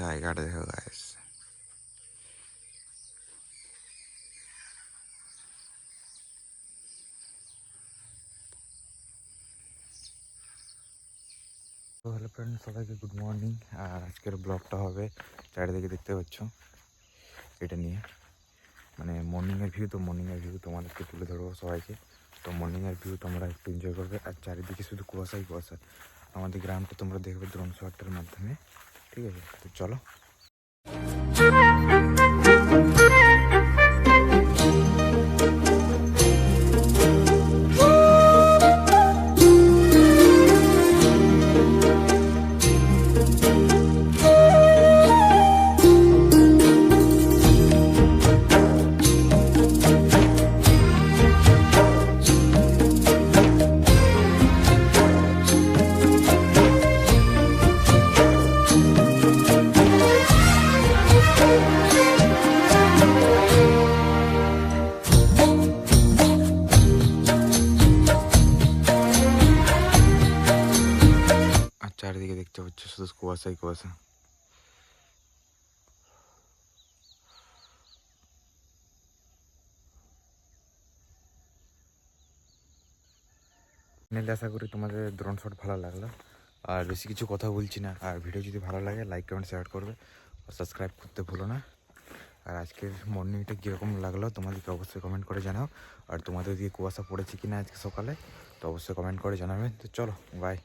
জায়গাটা দেখো গাইস তো হ্যালো ফ্রেন্ড সবাইকে গুড মর্নিং আর আজকের ব্লগটা হবে চারিদিকে দেখতে পাচ্ছ এটা নিয়ে। মানে মর্নিংয়ের ভিউ তো মর্নিংয়ের ভিউ তোমাদেরকে তুলে ধরবো সবাইকে। তো মর্নিংয়ের ভিউ তোমরা একটু এনজয় করবে। আর চারিদিকে শুধু কুয়াশাই কুয়াশা। আমাদের গ্রামটা তোমরা দেখবে ড্রোন শটটার মাধ্যমে। ঠিক আছে তো চলো চারিদিকে দেখতে পাচ্ছ, শুধু কুয়াশাই কুয়াশা। ফাইনালি আশা করি তোমাদের ড্রোন শট ভালো লাগল। আর বেশি কিছু কথা বলছি না। আর ভিডিও যদি ভালো লাগে লাইক কমেন্ট শেয়ার করবে। আর সাবস্ক্রাইব করতে ভুলো না। আর আজকের মর্নিংটা কীরকম লাগল, তোমাদেরকে অবশ্যই কমেন্ট করে জানাও। আর তোমাদের দিকে কুয়াশা পড়েছে কি না আজকে সকালে, তো অবশ্যই কমেন্ট করে জানাবেন তো চলো বাই